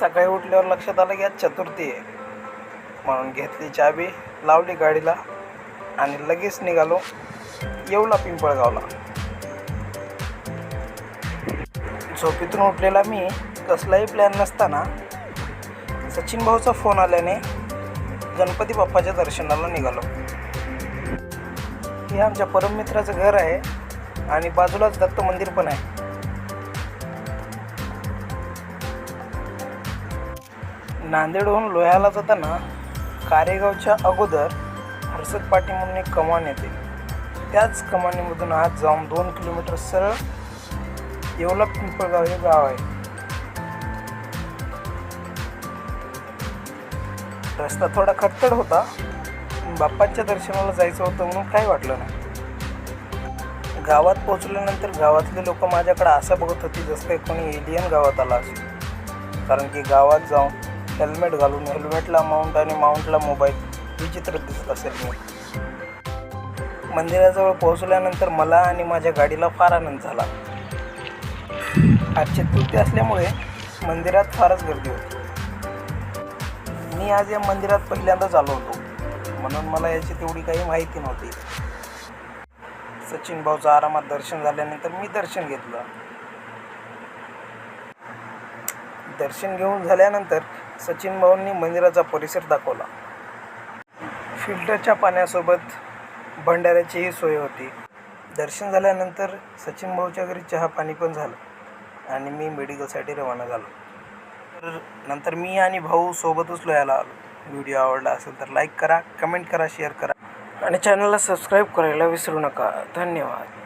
सकाळी उठल्यावर लक्षात आलं की आज चतुर्थी आहे. म्हणून घेतली चाबी लावली गाडीला आणि लगेच निघालो येवला पिंपळगावला. झोपेतून उठलेला मी कसलाही प्लॅन नसताना सचिन भाऊचा फोन आल्याने गणपती बाप्पाच्या दर्शनाला निघालो. हे आमच्या परममित्राचं घर आहे आणि बाजूलाच दत्त मंदिर पण आहे. नांदेडहून लोह्याला जाताना कारेगावच्या अगोदर हर्षद पाटी म्हणून एक कमान येते. त्याच कमानीमधून आज जाऊन दोन किलोमीटर सरळ येवला पिंपळगाव हे गाव आहे. रस्ता थोडा खट्टड होता बाप्पाच्या दर्शनाला जायचं होतं म्हणून काही वाटलं नाही. गावात पोहोचल्यानंतर गावातले लोक माझ्याकडे असं बघत होती जसं काही कोणी एलियन गावात आला असेल. कारण की गावात जाऊन हेल्मेट घालून हेल्मेटला माउंट आणि माउंटला मोबाईल विचित्र दिसत असेल मी. मंदिराजवळ पोहोचल्यानंतर मला आणि माझ्या गाडीला फार आनंद झाला. आज चतुर्थी असल्यामुळे मंदिरात फारच गर्दी होती. मी आज या मंदिरात पहिल्यांदाच आलो होतो. म्हणून मला याची तेवढी काही माहिती नव्हती. सचिन भाऊचं आरामात दर्शन झाल्यानंतर मी दर्शन घेतलं. दर्शन घेऊन झाल्यानंतर सचिन भाऊंनी मंदिराचा परिसर दाखवला. फिल्टरच्या पाण्यासोबत भंडाऱ्याचीही सोय होती. दर्शन झाल्यानंतर सचिन भाऊच्या घरी चहा पाणी पण झालं आणि मी मेडिकलसाठी रवाना झालो. तर नंतर मी आणि भाऊ सोबतच लोह्याला आलो. व्हिडिओ आवडला असेल तर लाईक करा कमेंट करा शेअर करा आणि चॅनलला सबस्क्राईब करायला विसरू नका. धन्यवाद.